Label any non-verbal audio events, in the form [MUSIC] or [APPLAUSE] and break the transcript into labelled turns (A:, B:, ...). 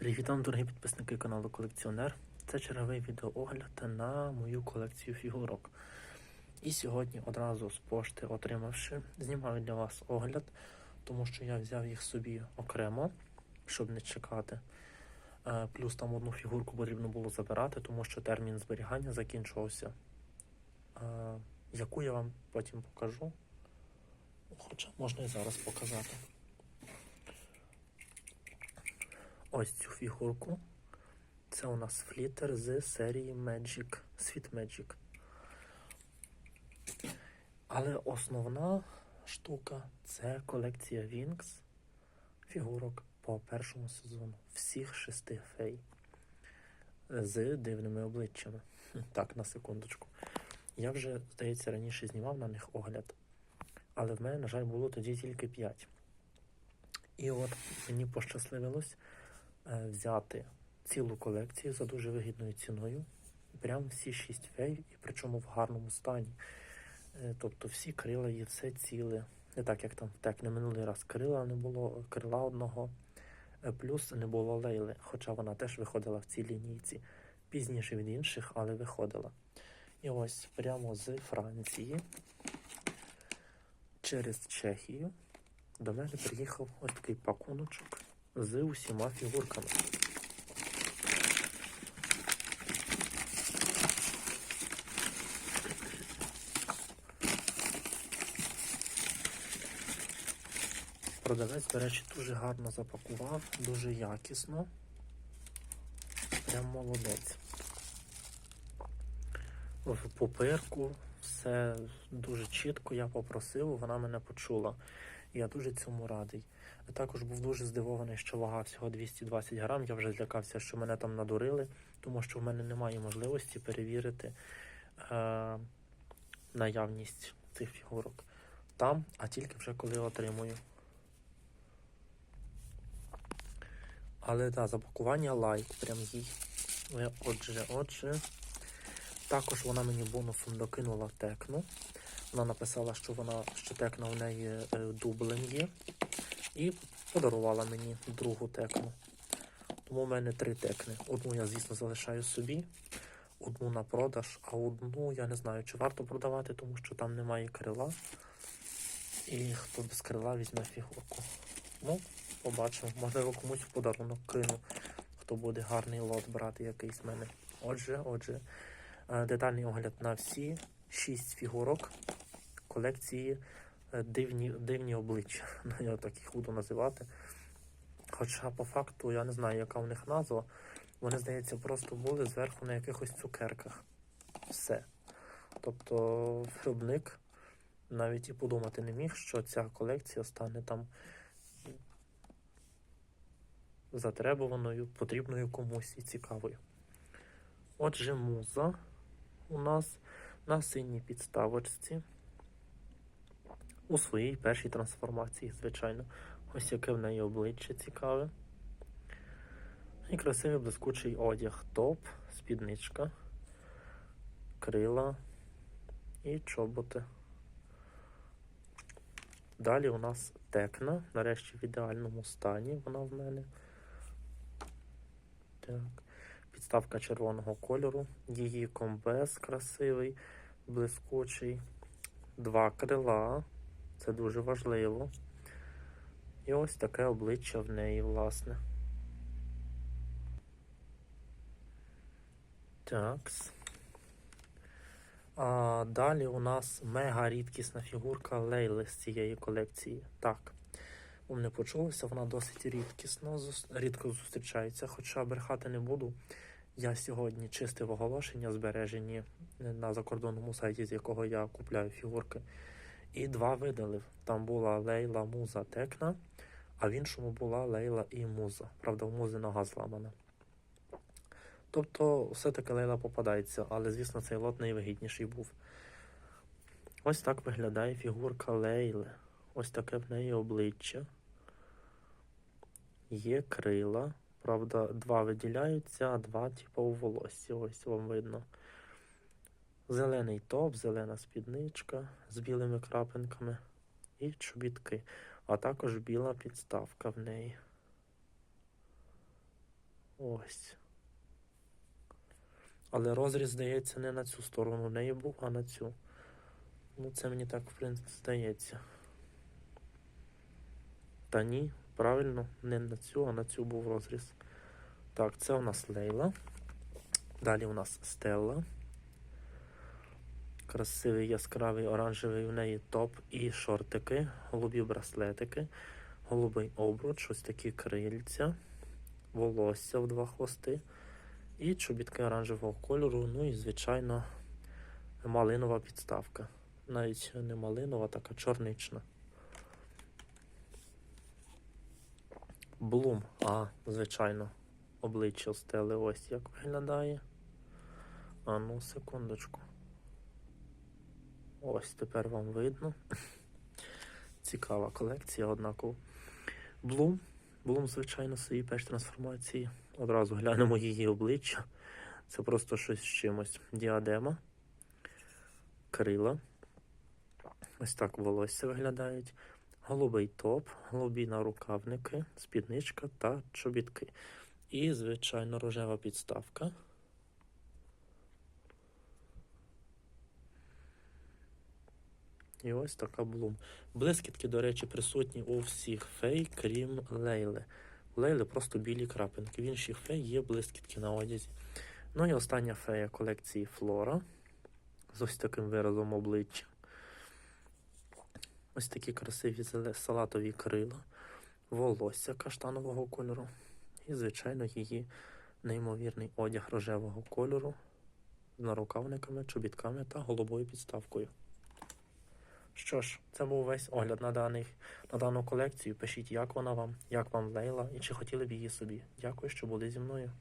A: Привіт вам, дорогі підписники каналу Колекціонер. Це черговий відеоогляд на мою колекцію фігурок. І сьогодні одразу з пошти отримавши, знімаю для вас огляд, тому що я взяв їх собі окремо, щоб не чекати. Е, Плюс там одну фігурку потрібно було забирати, тому що термін зберігання закінчувався. Е, Яку я вам потім покажу. Хоча можна і зараз показати. Ось цю фігурку. Це у нас флітер з серії Magic, Sweet Magic. Але основна штука це колекція Wings фігурок по першому сезону. Всіх шести фей з дивними обличчями. [LAUGHS] Так, на секундочку. Я вже, здається, раніше знімав на них огляд. Але в мене, на жаль, було тоді тільки 5. І от мені пощасливилось взяти цілу колекцію за дуже вигідною ціною. Прям всі шість фей, і причому в гарному стані. Е, Тобто всі крила є все ціле. Не так, як там в тек не минулий раз крила не було, крила одного, е, плюс не було лейли, хоча вона теж виходила в цій лінійці. Пізніше від інших, але виходила. І ось прямо з Франції через Чехію до мене приїхав ось такий пакуночок з усіма фігурками. Продавець, до речі, дуже гарно запакував, дуже якісно. Прям молодець. В папирку все дуже чітко я попросив, вона мене почула. Я дуже цьому радий. Також був дуже здивований, що вага всього 220 грам. Я вже злякався, що мене там надурили, тому що в мене немає можливості перевірити е, наявність цих фігурок там, а тільки вже коли отримую. Але так, запакування лайк, прям їй. Е, Отже, отже. Також вона мені бонусом докинула текну. Вона написала, що вона що текна у неї е, дублем є. І подарувала мені другу текну. Тому в мене три текни. Одну я, звісно, залишаю собі, одну на продаж, а одну я не знаю, чи варто продавати, тому що там немає крила. І хто без крила візьме фігурку. Ну, побачимо. Можливо, комусь в подарунок кину, хто буде гарний лот брати якийсь в мене. Отже, отже, е, детальний огляд на всі шість фігурок колекції дивні, дивні обличчя. [LAUGHS] Я так їх буду називати. Хоча по факту я не знаю, яка в них назва. Вони, здається, просто були зверху на якихось цукерках. Все. Тобто виробник навіть і подумати не міг, що ця колекція стане там затребуваною, потрібною комусь і цікавою. Отже, муза у нас на синій підставочці у своїй першій трансформації, звичайно. Ось яке в неї обличчя цікаве. І красивий блискучий одяг. Топ, спідничка, крила і чоботи. Далі у нас текна, нарешті в ідеальному стані вона в мене. Так. Підставка червоного кольору, її комбез красивий, блискучий, два крила, це дуже важливо. І ось таке обличчя в неї, власне. Такс. А далі у нас мега рідкісна фігурка Лейли з цієї колекції. Так, вам не почулося, вона досить рідкісно, рідко зустрічається, хоча брехати не буду. Я сьогодні чистив оголошення, збережені на закордонному сайті, з якого я купляю фігурки. І два видалив. Там була Лейла Муза Текна, а в іншому була Лейла і Муза. Правда, у Музи нога зламана. Тобто, все-таки Лейла попадається, але, звісно, цей лот найвигідніший був. Ось так виглядає фігурка Лейли. Ось таке в неї обличчя. Є крила. Правда, два виділяються, а два, типу, у волоссі. Ось вам видно. Зелений топ, зелена спідничка з білими крапинками і чобітки, а також біла підставка в неї. Ось. Але розріз, здається, не на цю сторону в неї був, а на цю. Ну, це мені так, в принципі, здається. Та ні, правильно, не на цю, а на цю був розріз. Так, це у нас Лейла. Далі у нас Стелла. Красивий яскравий оранжевий у неї топ і шортики, голубі браслетики, голубий обруч, ось такі крильця, волосся в два хвости і чобітки оранжевого кольору. Ну і, звичайно, малинова підставка. Навіть не малинова, така чорнична. Блум, а, звичайно, обличчя стели ось як виглядає. А ну, секундочку. Ось тепер вам видно. Цікава колекція, однаково. Блум. Блум, звичайно, свої перші трансформації. Одразу глянемо її обличчя. Це просто щось з чимось. Діадема, крила. Ось так волосся виглядають. Голубий топ, голубі нарукавники, спідничка та чобітки. І, звичайно, рожева підставка. І ось така блум. Блискітки, до речі, присутні у всіх фей, крім Лейли. У Лейли просто білі крапинки. В інших фей є блискітки на одязі. Ну і остання фея колекції Флора з ось таким виразом обличчя. Ось такі красиві салатові крила, волосся каштанового кольору. І, звичайно, її неймовірний одяг рожевого кольору з нарукавниками, чобітками та голубою підставкою. Що ж, це був весь огляд на, даний, на дану колекцію. Пишіть, як вона вам, як вам Лейла і чи хотіли б її собі. Дякую, що були зі мною.